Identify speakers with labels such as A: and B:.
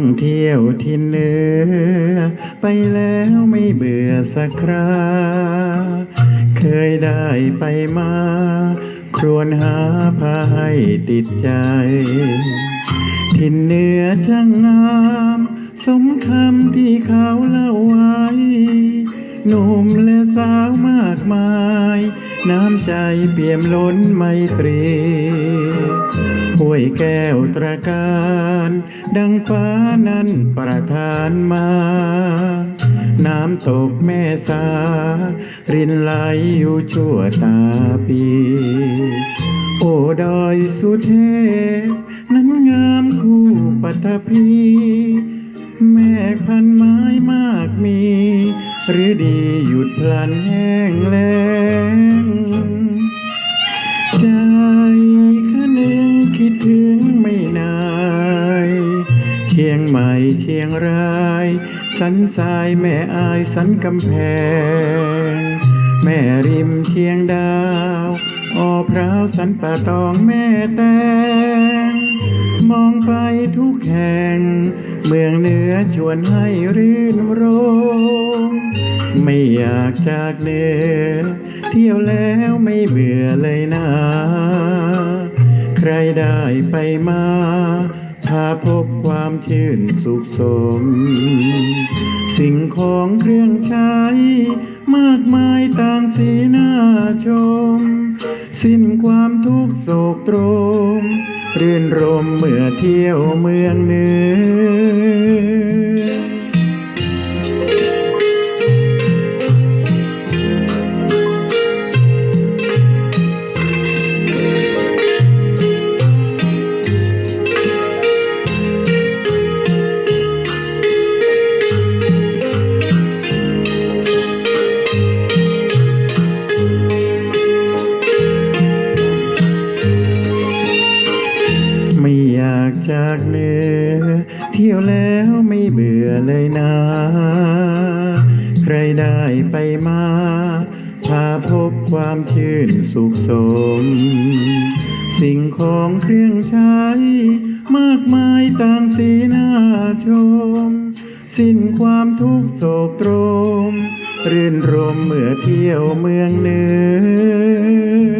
A: ท่องเที่ยวที่เหนือไปแล้วไม่เบื่อสักครา เคยได้ไปมา ครวนหาพาให้ติดใจ ทินเหนือช่างงามสมคำที่เขาเล่าไว้หนุ่มและสาวมากมาย น้ำใจเปี่ยมล้นไมตรีห้วยแก้วตระการ ดังฟ้านั้นประทานมา น้ำตกแม่สา รินไหลอยู่ชั่วตาปี โอ้ดอยสุเทพนั้นงามคู่ปัตภีแม่พันไม้มากมี หรือดีหยุดพลันแห้งแล้ง เชียงราย สันทรายแม่อายสันกำแพง แม่ริมเชียงดาวออพร้าวสันป่าตองแม่แตง มองไปทุกแห่ง เมืองเหนือชวนให้รื่นรมไม่อยากจากเหนือเที่ยวแล้วไม่เบื่อเลยนะ ใครได้ไปมา ถ้าพบความชื่นสุขสม สิ่งของเครื่องใช้ มากมายต่างสีหน้าชม สิ้นความทุกโศกตรม รื่นรมเมื่อเที่ยวเมืองเหนือ ไม่อยากจากเหนือ เที่ยวแล้วไม่เบื่อเลยนะ ใครได้ไปมา พาพบความชื่นสุขสม สิ่งของเครื่องใช้ มากมายต่างสีหน้าชม สิ้นความทุกโศกตรมรื่นรมเมื่อเที่ยวเมืองเหนือ